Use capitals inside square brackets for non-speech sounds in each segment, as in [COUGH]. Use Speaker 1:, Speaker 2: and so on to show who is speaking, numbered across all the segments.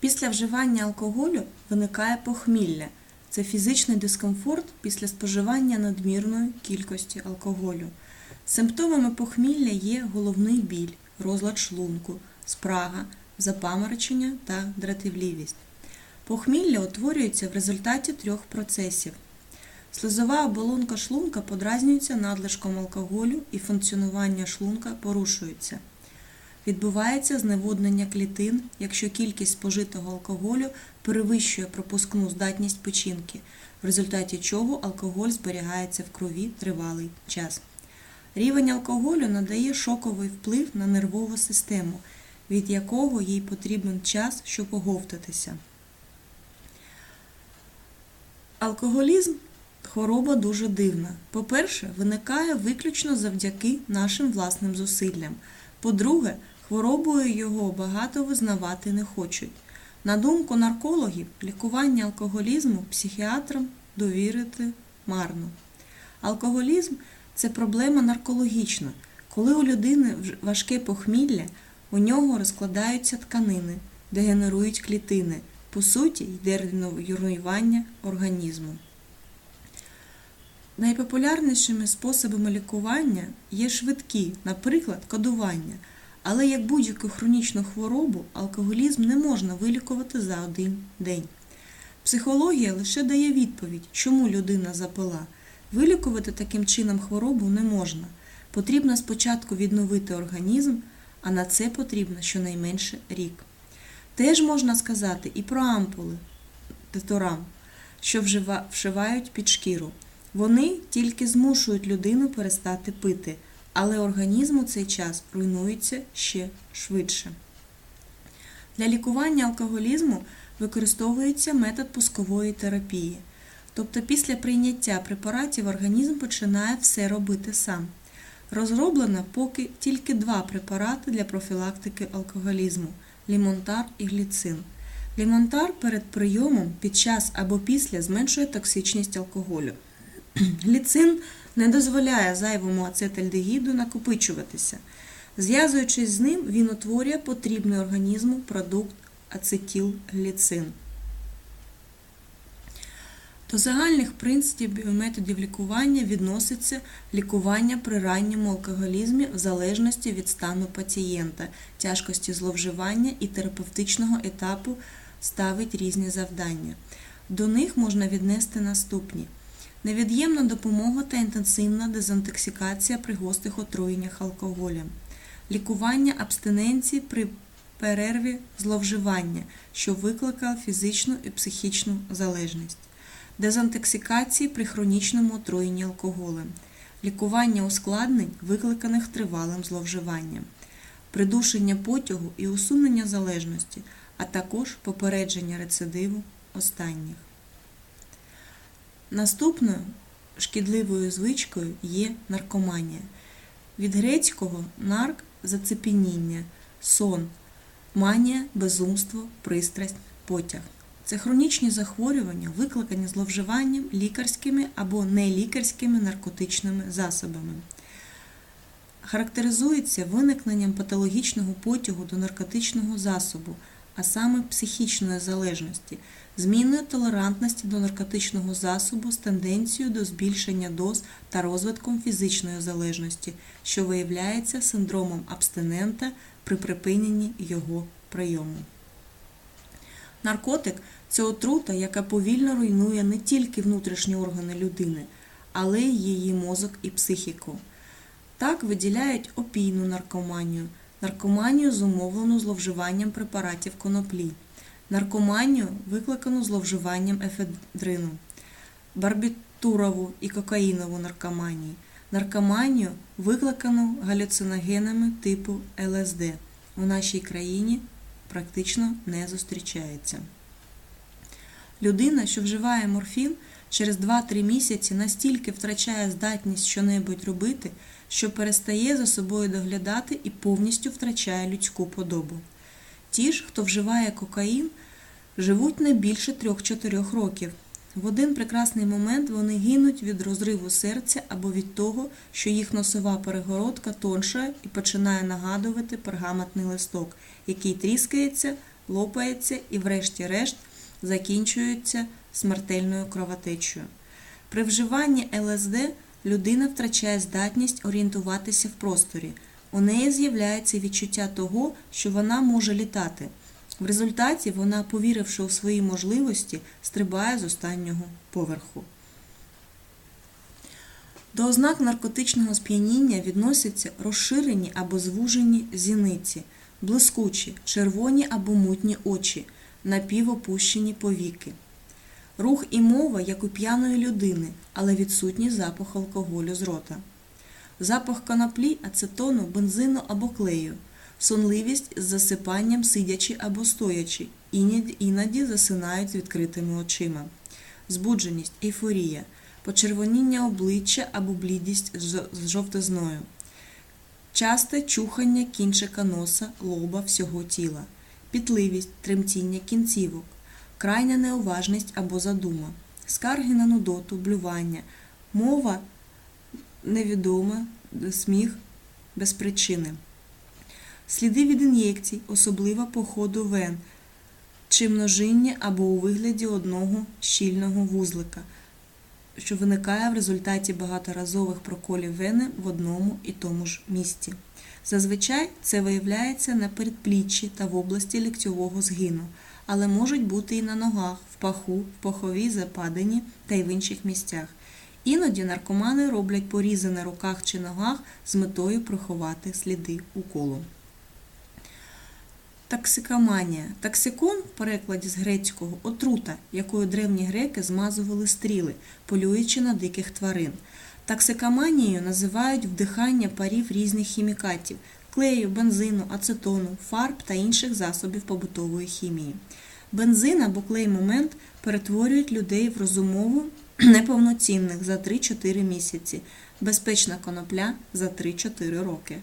Speaker 1: Після вживання алкоголю виникає похмілля. Це фізичний дискомфорт після споживання надмірної кількості алкоголю. Симптомами похмілля є головний біль, розлад шлунку, спрага, запаморочення та дратівливість. Похмілля утворюється в результаті трьох процесів. Слизова оболонка шлунка подразнюється надлишком алкоголю і функціонування шлунка порушується. Відбувається зневоднення клітин, якщо кількість спожитого алкоголю перевищує пропускну здатність печінки, в результаті чого алкоголь зберігається в крові тривалий час. Рівень алкоголю надає шоковий вплив на нервову систему, від якого їй потрібен час, щоб оговтатися. Алкоголізм хвороба дуже дивна. По-перше, виникає виключно завдяки нашим власним зусиллям. По-друге, хворобою його багато визнавати не хочуть. На думку наркологів, лікування алкоголізму психіатрам довірити марно. Алкоголізм це проблема наркологічна. Коли у людини важке похмілля, у нього розкладаються тканини, дегенерують клітини. По суті, йде руйнування організму. Найпопулярнішими способами лікування є швидкі, наприклад, кодування. Але як будь-яку хронічну хворобу, алкоголізм не можна вилікувати за один день. Психологія лише дає відповідь, чому людина запила. Вилікувати таким чином хворобу не можна. Потрібно спочатку відновити організм, а на це потрібно щонайменше рік. Теж можна сказати і про ампули теторам, що вшивають під шкіру. Вони тільки змушують людину перестати пити, але організм у цей час руйнується ще швидше. Для лікування алкоголізму використовується метод пускової терапії. Тобто після прийняття препаратів організм починає все робити сам. Розроблено поки тільки два препарати для профілактики алкоголізму лімонтар і гліцин. Лімонтар перед прийомом під час або після зменшує токсичність алкоголю. [CLEARS THROAT] Гліцин не дозволяє зайвому ацетальдегіду накопичуватися. Зв'язуючись з ним, він утворює потрібний організму продукт ацетилгліцин. До загальних принципів методів лікування відноситься лікування при ранньому алкоголізмі в залежності від стану пацієнта, тяжкості зловживання і терапевтичного етапу ставить різні завдання. До них можна віднести наступні: невід'ємна допомога та інтенсивна дезінтоксикація при гострих отруєннях алкоголем, лікування абстиненції при перерві зловживання, що викликав фізичну і психічну залежність. Дезінтоксикації при хронічному отруєнні алкоголем, лікування ускладнень, викликаних тривалим зловживанням, придушення потягу і усунення залежності, а також попередження рецидиву останніх. Наступною шкідливою звичкою є наркоманія. Від грецького нарк зацепеніння, сон, манія, безумство, пристрасть, потяг. Це хронічні захворювання, викликані зловживанням лікарськими або нелікарськими наркотичними засобами. Характеризується виникненням патологічного потягу до наркотичного засобу, а саме психічної залежності, зміною толерантності до наркотичного засобу з тенденцією до збільшення доз та розвитком фізичної залежності, що виявляється синдромом абстинента при припиненні його прийому. Наркотик це отрута, яка повільно руйнує не тільки внутрішні органи людини, але й її мозок і психіку. Так виділяють опійну наркоманію, наркоманію зумовлену зловживанням препаратів коноплі, наркоманію, викликану зловживанням ефедрину, барбітурову і кокаїнову наркоманію, наркоманію, викликану галюциногенами типу ЛСД. У нашій країні практично не зустрічається. Людина, що вживає морфін, через 2-3 місяці настільки втрачає здатність щонебудь робити, що перестає за собою доглядати і повністю втрачає людську подобу. Ті ж, хто вживає кокаїн, живуть не більше 3-4 років. В один прекрасний момент вони гинуть від розриву серця або від того, що їх носова перегородка тонша і починає нагадувати пергаментний листок, який тріскається, лопається і, врешті-решт, закінчується смертельною кровотечею. При вживанні ЛСД людина втрачає здатність орієнтуватися в просторі. У неї з'являється відчуття того, що вона може літати. В результаті вона, повіривши у свої можливості, стрибає з останнього поверху. До ознак наркотичного сп'яніння відносяться розширені або звужені зіниці, блискучі, червоні або мутні очі, напівопущені повіки. Рух і мова, як у п'яної людини, але відсутній запах алкоголю з рота. Запах коноплі, ацетону, бензину або клею, сонливість з засипанням сидячи або стоячи, іноді, засинають з відкритими очима, збудженість, ейфорія, почервоніння обличчя або блідість з жовтизною, часте чухання кінчика носа, лоба всього тіла, пітливість, тремтіння кінцівок, крайня неуважність або задума, скарги на нудоту, блювання, мова невідома, сміх без причини. Сліди від ін'єкцій, особливо по ходу вен, чи множиння або у вигляді одного щільного вузлика, що виникає в результаті багаторазових проколів вени в одному і тому ж місці. Зазвичай це виявляється на передпліччі та в області ліктьового згину, але можуть бути і на ногах, в паху, в паховій западині та й в інших місцях. Іноді наркомани роблять порізи на руках чи ногах з метою приховати сліди уколу. Таксикоманія. Таксикон в перекладі з грецького отрута, якою древні греки змазували стріли, полюючи на диких тварин. Таксикоманією називають вдихання парів різних хімікатів клею, бензину, ацетону, фарб та інших засобів побутової хімії. Бензин або клей момент перетворюють людей в розумову [CLEARS THROAT] неповноцінних за 3-4 місяці, безпечна конопля за 3-4 роки.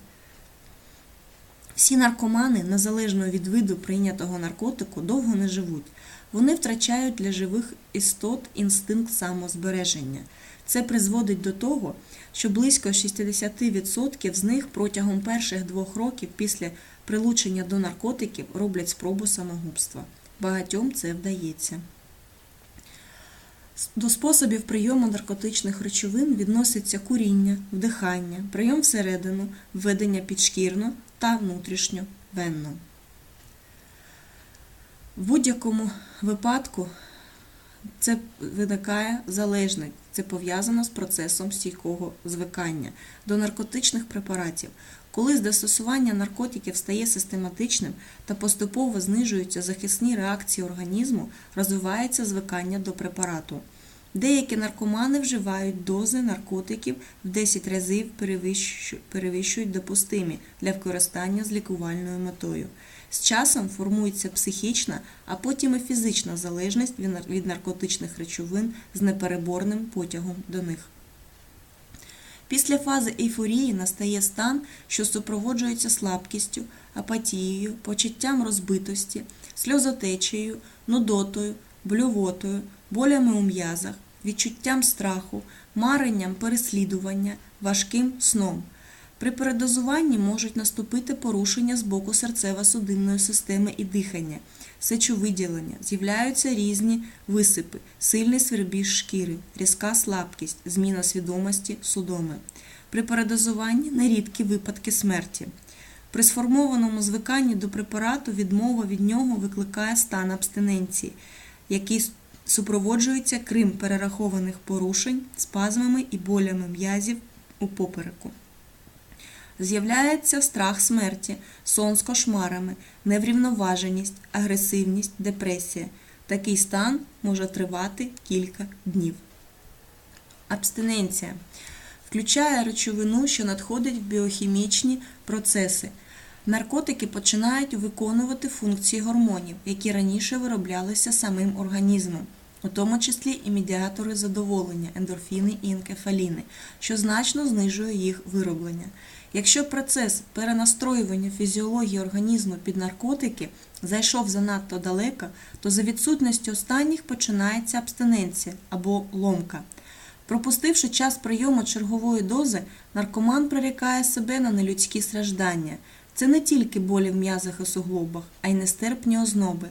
Speaker 1: Всі наркомани, незалежно від виду прийнятого наркотику, довго не живуть. Вони втрачають для живих істот інстинкт самозбереження. Це призводить до того, що близько 60% з них протягом перших двох років після прилучення до наркотиків роблять спробу самогубства. Багатьом це вдається. До способів прийому наркотичних речовин відносяться куріння, вдихання, прийом всередину, введення підшкірно та внутрішньо венно. В будь-якому випадку це виникає залежність, це пов'язано з процесом стійкого звикання до наркотичних препаратів. Коли застосування наркотиків стає систематичним та поступово знижуються захисні реакції організму, розвивається звикання до препарату. Деякі наркомани вживають дози наркотиків в 10 разів перевищують допустимі для використання з лікувальною метою. З часом формується психічна, а потім і фізична залежність від наркотичних речовин з непереборним потягом до них. Після фази ейфорії настає стан, що супроводжується слабкістю, апатією, почуттям розбитості, сльозотечею, нудотою, блювотою, болями у м'язах, відчуттям страху, маренням переслідування, важким сном. При передозуванні можуть наступити порушення з боку серцево-судинної системи і дихання, сечовиділення, з'являються різні висипи, сильний свербіж шкіри, різка слабкість, зміна свідомості, судоми. При передозуванні нерідкі випадки смерті. При сформованому звиканні до препарату відмова від нього викликає стан абстиненції, який супроводжується крім перерахованих порушень, спазмами і болями м'язів у попереку. З'являється страх смерті, сон з кошмарами, неврівноваженість, агресивність, депресія. Такий стан може тривати кілька днів. Абстиненція включає речовину, що надходить в біохімічні процеси. Наркотики починають виконувати функції гормонів, які раніше вироблялися самим організмом, у тому числі і медіатори задоволення, ендорфіни і енкефаліни, що значно знижує їх вироблення. Якщо процес перенастроювання фізіології організму під наркотики зайшов занадто далеко, то за відсутністю останніх починається абстиненція або ломка. Пропустивши час прийому чергової дози, наркоман прирікає себе на нелюдські страждання. Це не тільки болі в м'язах і суглобах, а й нестерпні озноби,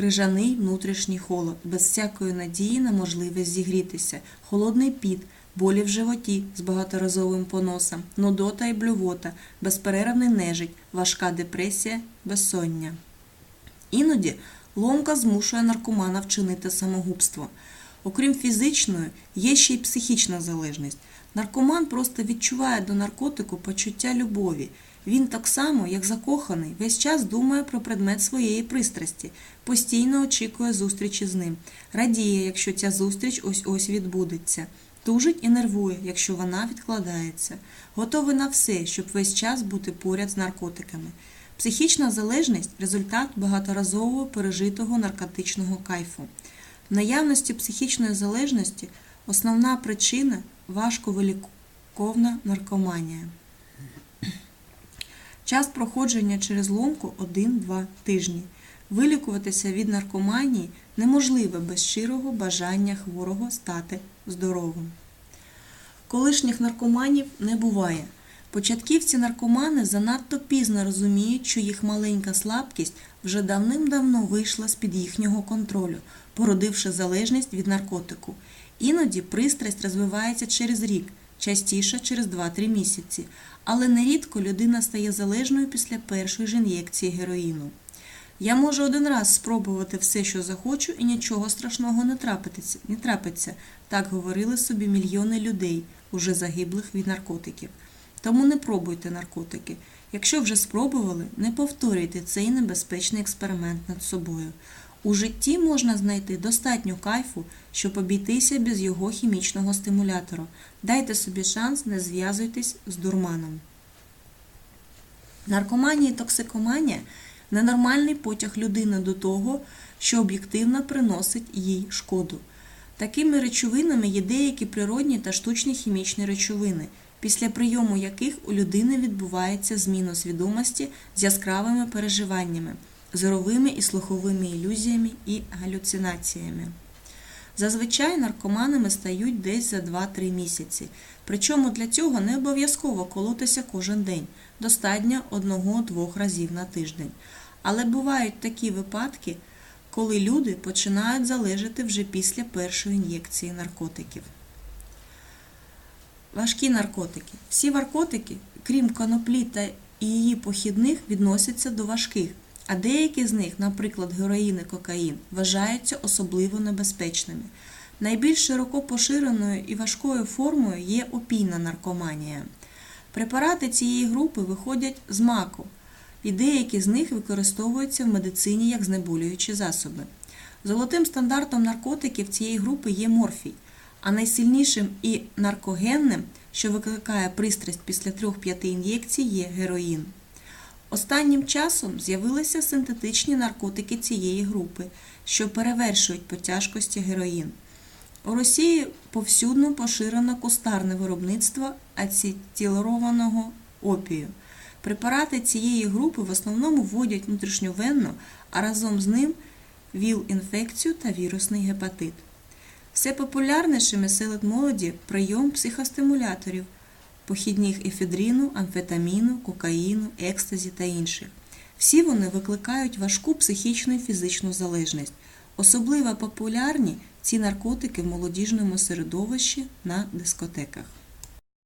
Speaker 1: крижаний внутрішній холод, без всякої надії на можливість зігрітися, холодний піт, болі в животі з багаторазовим поносом, нудота і блювота, безперервний нежить, важка депресія, безсоння. Іноді ломка змушує наркомана вчинити самогубство. Окрім фізичної, є ще й психічна залежність. Наркоман просто відчуває до наркотику почуття любові. Він так само, як закоханий, весь час думає про предмет своєї пристрасті, постійно очікує зустрічі з ним, радіє, якщо ця зустріч ось ось відбудеться, тужить і нервує, якщо вона відкладається, готовий на все, щоб весь час бути поряд з наркотиками. Психічна залежність результат багаторазового пережитого наркотичного кайфу. В наявності психічної залежності основна причина важковиліковна наркоманія. Час проходження через ломку 1-2 тижні. Вилікуватися від наркоманії неможливо без щирого бажання хворого стати здоровим. Колишніх наркоманів не буває. Початківці наркомани занадто пізно розуміють, що їх маленька слабкість вже давним-давно вийшла з-під їхнього контролю, породивши залежність від наркотику. Іноді пристрасть розвивається через рік, частіше через 2-3 місяці, але нерідко людина стає залежною після першої ж ін'єкції героїну. Я можу один раз спробувати все, що захочу, і нічого страшного не трапиться, не трапиться, так говорили собі мільйони людей, уже загиблих від наркотиків. Тому не пробуйте наркотики. Якщо вже спробували, не повторюйте цей небезпечний експеримент над собою. У житті можна знайти достатньо кайфу, щоб обійтися без його хімічного стимулятора. Дайте собі шанс, не зв'язуйтесь з дурманом. Наркоманія і токсикоманія ненормальний потяг людини до того, що об'єктивно приносить їй шкоду. Такими речовинами є деякі природні та штучні хімічні речовини, після прийому яких у людини відбувається зміна свідомості з яскравими переживаннями, зоровими і слуховими ілюзіями і галюцинаціями. Зазвичай наркоманами стають десь за 2-3 місяці. Причому для цього не обов'язково колотися кожен день, достатньо 1-2 разів на тиждень. Але бувають такі випадки, коли люди починають залежати вже після першої ін'єкції наркотиків. Важкі наркотики. Всі наркотики, крім коноплі та її похідних, відносяться до важких, а деякі з них, наприклад, героїн і кокаїн, вважаються особливо небезпечними. Найбільш широко поширеною і важкою формою є опійна наркоманія. Препарати цієї групи виходять з маку, і деякі з них використовуються в медицині як знеболюючі засоби. Золотим стандартом наркотиків цієї групи є морфій, а найсильнішим і наркогенним, що викликає пристрасть після 3-5 ін'єкцій, є героїн. Останнім часом з'явилися синтетичні наркотики цієї групи, що перевершують по тяжкості героїн. У Росії повсюдно поширено кустарне виробництво ацетилованого опію. Препарати цієї групи в основному вводять внутрішньовенно, а разом з ним ВІЛ-інфекцію та вірусний гепатит. Все популярнішими серед молоді прийом психостимуляторів, похідних ефедрину, амфетаміну, кокаїну, екстазі та інших. Всі вони викликають важку психічну і фізичну залежність. Особливо популярні ці наркотики в молодіжному середовищі на дискотеках.